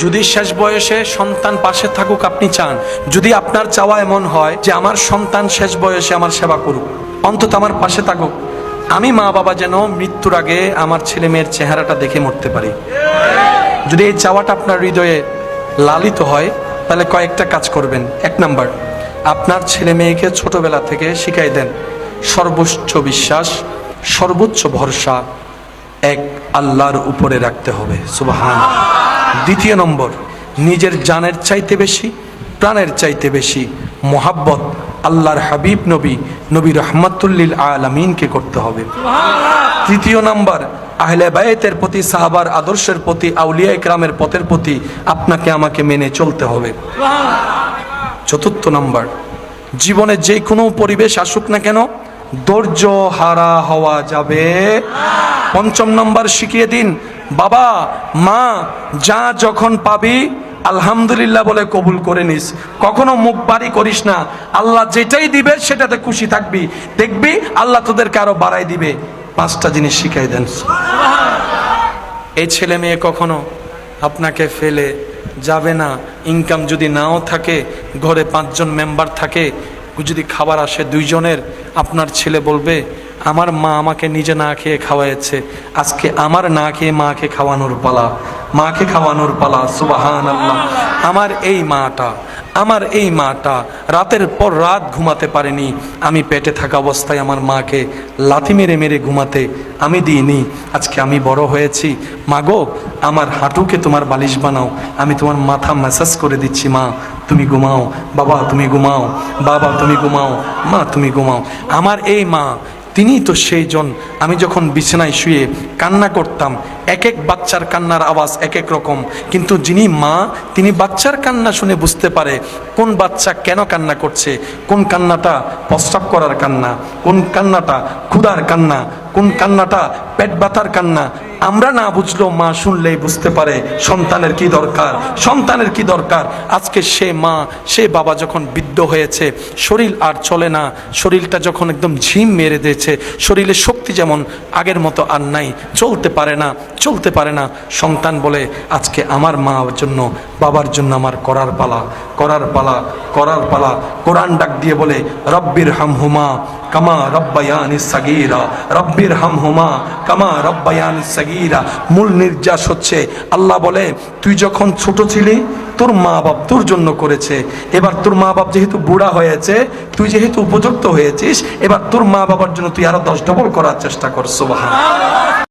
যদি শেষ বয়সে সন্তান পাশে থাকুক আপনি চান, যদি আপনার চাওয়া এমন হয় যে আমার সন্তান শেষ বয়সে আমার সেবা করুক, অন্তত আমার পাশে থাকুক, আমি মা বাবা যেন মৃত্যুর আগে আমার ছেলে মেয়ের চেহারাটা দেখে মরতে পারি। যদি এই চাওয়াটা আপনার হৃদয়ে লালিত হয়, তাহলে কয়েকটা কাজ করবেন। এক নাম্বার, আপনার ছেলে মেয়েকে ছোটবেলা থেকে শিখাই দেন। সর্বোচ্চ বিশ্বাস, সর্বোচ্চ ভরসা, এক আল্লাহর উপরে রাখতে হবে। সুবাহান। দ্বিতীয় নম্বর, নিজের জানের চাইতে বেশি, প্রাণের চাইতে বেশি মোহাব্বত আল্লাহর হাবিব নবী নবী রহমাতুল্লিল আলমিনকে করতে হবে। তৃতীয় নাম্বার, আহলে বায়েতের প্রতি, সাহাবার আদর্শের প্রতি, আউলিয়া ইকরামের পথের প্রতি আপনাকে আমাকে মেনে চলতে হবে। চতুর্থ নাম্বার, জীবনে যে কোনো পরিবেশ আসুক না কেন, ধৈর্য হারা হওয়া যাবে। পঞ্চম নম্বর, শিখিয়ে দিন বাবা, মা, যা যখন পাবি, আলহামদুলিল্লাহ বলে কবুল করে নিস। কখনো মুখ বাড়ি করিস না। আল্লাহ যেটাই দিবে, সেটাতে খুশি থাকবি। দেখবি, আল্লাহ তোদেরকে আরও বাড়াই দিবে। পাঁচটা জিনিস শিখাই দেন। এই ছেলে মেয়ে কখনো আপনাকে ফেলে যাবে না। ইনকাম যদি নাও থাকে, ঘরে পাঁচজন মেম্বার থাকে, যদি খাবার আসে দুইজনের, আপনার ছেলে বলবে আমার মা আমাকে নিজে না খেয়ে খাওয়াইছে আজকে আমার না খেয়ে মাকে খাওয়ানোর পালা। মাকে খাওয়ানোর পালা সুবাহান আল্লাহ আমার এই মাটা, আমার এই মাটা রাতের পর রাত ঘুমাতে পারেনি। আমি পেটে থাকা অবস্থায় আমার মাকে লাথি মেরে মেরে ঘুমাতে আমি দিইনি। আজকে আমি বড় হয়েছি। মাগো, আমার হাঁটুকে তোমার বালিশ বানাও। আমি তোমার মাথা ম্যাসাজ করে দিচ্ছি, মা। তুমি ঘুমাও। বাবা, তুমি ঘুমাও। বাবা, তুমি ঘুমাও। মা, তুমি ঘুমাও। আমার এই মা তিনি তো সেই জন। আমি যখন বিছানায় শুয়ে কান্না করতাম এক এক বাচ্চার কান্নার আওয়াজ এক এক রকম। কিন্তু যিনি মা, তিনি বাচ্চার কান্না শুনে বুঝতে পারে কোন বাচ্চা কেন কান্না করছে, কোন কান্নাটা প্রস্তাব করার কান্না, কোন কান্নাটা ক্ষুধার কান্না, কোন কান্নাটা পেট ব্যথার কান্না আমরা না বুঝলেও মা শুনলেই বুঝতে পারে সন্তানের কি দরকার, সন্তানের কি দরকার। আজকে সে মা, সে বাবা যখন বৃদ্ধ হয়েছে, শরীর আর চলে না, শরীরটা যখন একদম ঝিম মেরে দিয়েছে শরীরে শক্তি যেমন আগের মতো আর নাই, চলতে পারে না, চলতে পারে না, সন্তান বলে আজকে আমার মার জন্য, বাবার জন্য আমার করার পালা করার পালা করার পালা। কোরআন ডাক দিয়ে বলে, রব্বির হাম হুমা কামা রব্বায়ানি সাগীরা, রব্বির হাম হুমা কামা রব্বায়ানি সাগীরা। মূল নির্যাস হচ্ছে। আল্লাহ বলে, তুই যখন ছোট ছিলি, তোর মা বাপ তোর জন্য করেছে। এবার তোর মা বাপ যেহেতু বুড়া হয়েছে, তুই যেহেতু উপযুক্ত হয়েছিস, এবার তোর মা বাবার জন্য তুই আরও দশ ডবল করার চেষ্টা করছ সুবহান